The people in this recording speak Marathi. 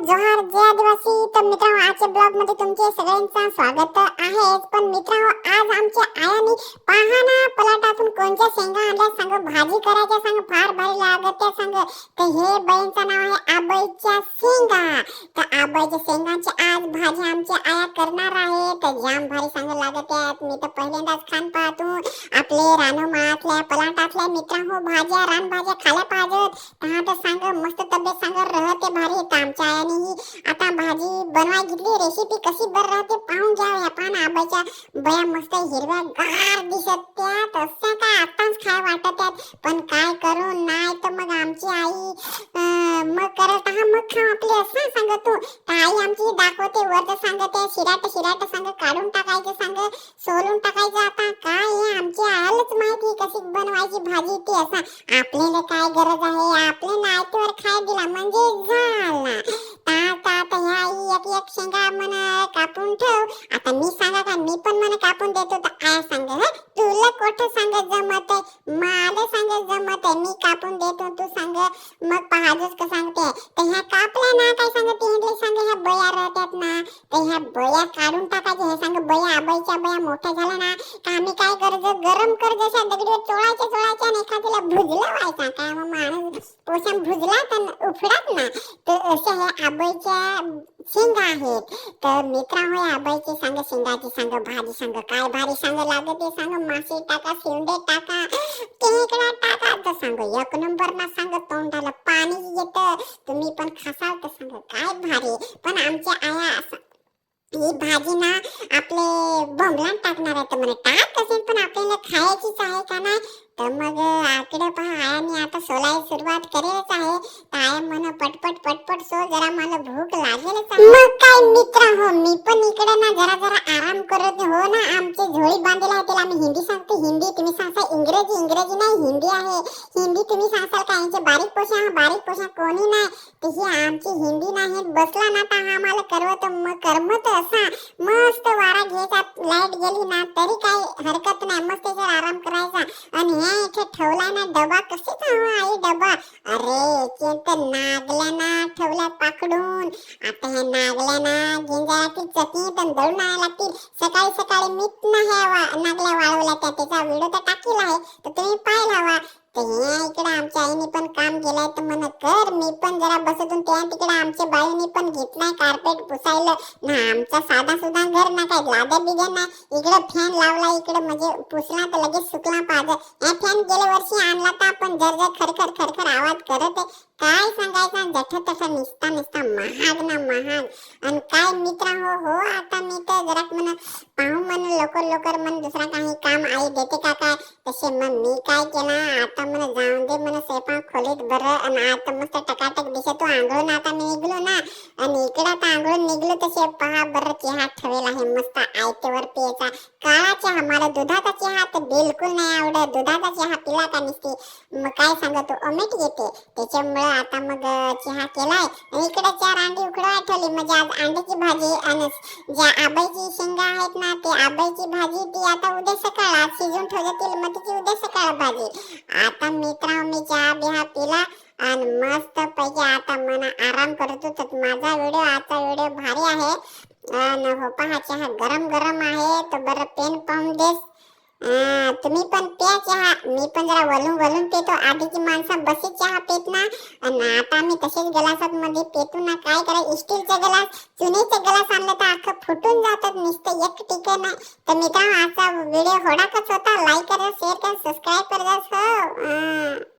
जोहार जय आदिवासी. तर मित्रांनो आजच्या ब्लॉगमध्ये तुमचे सगळ्यांचं स्वागत आहे. पण मित्रांनो आज आमच्या आयानी पहा ना पलाटातून कोणत्या शेंगा आणल्या सांग? भाजी करायच्या सांग फार भारी लागत सांग. तर हे बहीणचं नाव आहे आबईच्या शेंगा. तर आबाईच्या शेंगाची आज भाजी आमची आया करणार आहे. तर जाम भारी सांगू लागत आहेत मी तर पहिल्यांदाच खान पाहतो. आपले रानोमाळातल्या पलाटातल्या मित्रांनो भाज्या रान भाज्या खाल्या पाहिजेत. तर तर सांग मस्त तब्येत सांग रहते भारी. तर आमच्या आयाने ही आता भाजी बनवाय घेतली. रेसिपी कशी बर राहते पाहून घ्या या पान आबाच्या बया मस्त हिरव्या गार दिसत त्या तसं काय आताच खाय वाटत आहेत पण काय करू नाही तर मग आमची आई करत हा मग खाऊ आपली असं सांगत. तू तर आमची दाखवते वर तर सांगते शिराट शिराट सांग काढून टाकायचं सांग सोलून टाकायचं आता. काय आहे आमची आयालाच माहिती कशी बनवायची भाजी ती असा. आपल्याला काय गरज आहे? आपले नायतीवर खाय दिला म्हणजे झाला. ता ता ह्या एक एक शेंगा मन कापून ठेव. आता मी सांगा का मी पण मन कापून देतो तर आया सांग तुला कोठ सांग जमत मला माझं मत आहे मी कापून देतो तू सांग मग पहाजच का सांगते. तर ह्या कापल्या ना काय सांगते हे सांग ह्या बया राहतात ना. तर ह्या बया काढून टाकायचे हे सांग बया आबाईच्या बया मोठ्या झाल्या ना. का आम्ही काय करायचं गरम कर जशा दगडीवर चोळायच्या चोळायच्या आणि एखाद्याला भुजला व्हायचा. काय मग पोषण भुजला तर उफडत ना. तर अशा हे आबईच्या शेंगा आहेत. तर मित्रांनो होय आबाईची सांग शेंगाची सांग भाजी सांग काय भारी सांग लागते सांग मासे टाका शेवडे टाका केकडा टाका. तर सांग एक नंबर ना सांग तोंडाला पाणी येत. तुम्ही पण खासाल तर सांग काय भारी. पण आमच्या आया असं ही भाजी ना आपले बोंबलात टाकणार आहे. तर म्हणे टाक असेल पण आपल्याला खायचीच आहे का नाही? तर मग आकडे आता सोलाय सुरुवात करेलच आहे. काय आया म्हण पटपट पटपट सो जरा मला भूक लागेलच आहे. मग काय मित्र हो मी पण इकडे ना जरा जरा आराम करत हो ना आमचे झोळी बांधलेली आहे त्याला आम्ही हिंदी हिंदी तुम्ही सांगता इंग्रजी इंग्रजी नाही हिंदी आहे. हिंदी तुम्ही सांगसाल का? यांचे बारीक पोशा हा बारीक पोशा कोणी नाही. तर ही आमची हिंदी नाही. बसला ना तर हा आम्हाला करवत मग करमत असा. मस्त वारा घ्यायचा लाइट गेली ना तरी काही हरकत नाही. मस्त त्याच्यावर आराम करायचा. आणि हे इथे ठेवला ना डबा कशाचा हवा आई डबा? अरे याचे तर नागल्या ना ठेवल्या पाकडून. आता ह्या नागल्या ना गिंजाळातील चटणी पण दळून आणायला लागतील. सकाळी सकाळी मीठ नाही नागल्या व्हिडिओ तर टाकीला आहे तर तुम्ही पाहायला हवा तर हे इकडे आमच्या आईने पण काम केलंय तर म्हण कर मी पण जरा बसतून त्या तिकडे आमच्या बाईने पण घेतलाय कार्पेट पुसायला. ना आमचा साधा सुद्धा घर ना काय लाद्या बिद्या नाही. इकडे फॅन लावला इकडे म्हणजे पुसला तर लगेच सुकला पाहिजे हे फॅन गेल्या वर्षी आणला तर आपण जर जर खरखर खरखर आवाज करत आहे. काय सांगायचं? जठ तसा निसता निसता महाग ना महाग. आणि काय मित्र? हो हो आता मी तर जरा म्हण पाहू म्हण लवकर लवकर म्हण दुसरा काही काम आई देते का काय? तसे मग मी काय केलं? आता म्हण जाऊन दे म्हण स्वयंपाक खोलीत बरं. आणि आता मस्त टकाटक दिसतो आंघोळून आता मी निघलो ना. आणि इकडे आता आंघोळून निघलो तसे पहा बरं चहा ठेवेल आहे मस्त आयतेवर पियाचा. काळा चहा मला दुधाचा चहा तर बिलकुल नाही आवडत. दुधाचा चहा पिला का नसते? मग काय सांगतो? ओमेट येते. त्याच्यामुळे आता मग चहा केलाय. आणि इकडे चार अंडी उकडं आठवली. म्हणजे आज अंड्याची भाजी आणि ज्या आबाईची शेंगा आहेत ना ते आबाईची भाजी ती आता उद्या सकाळ. आज शिजून ठेवतील मग तिची उद्या सकाळ भाजी. आता मित्रा मी चहा बिहा पिला आणि मस्त पैकी आता मना आराम करत होतो. माझा व्हिडिओ आजचा व्हिडिओ भारी आहे. आणि हो पहा चहा गरम गरम आहे. तो बरं पेन पाहून देस. अं, तुम्ही पण प्या चहा मी पण जरा वलून वलून पितो. आधीची माणसं बसी चहा पित ना. आणि आता आम्ही तसेच गलासात मध्ये पितो ना. काय करा स्टीलचे गलास चुनीचे गलास आणले तर अख्खं फुटून जातात. नुसतं एक टिक नाही. तर मित्रांनो आजचा व्हिडिओ होडाकच होता. लाईक करा शेअर करा सबस्क्राईब करा. हो.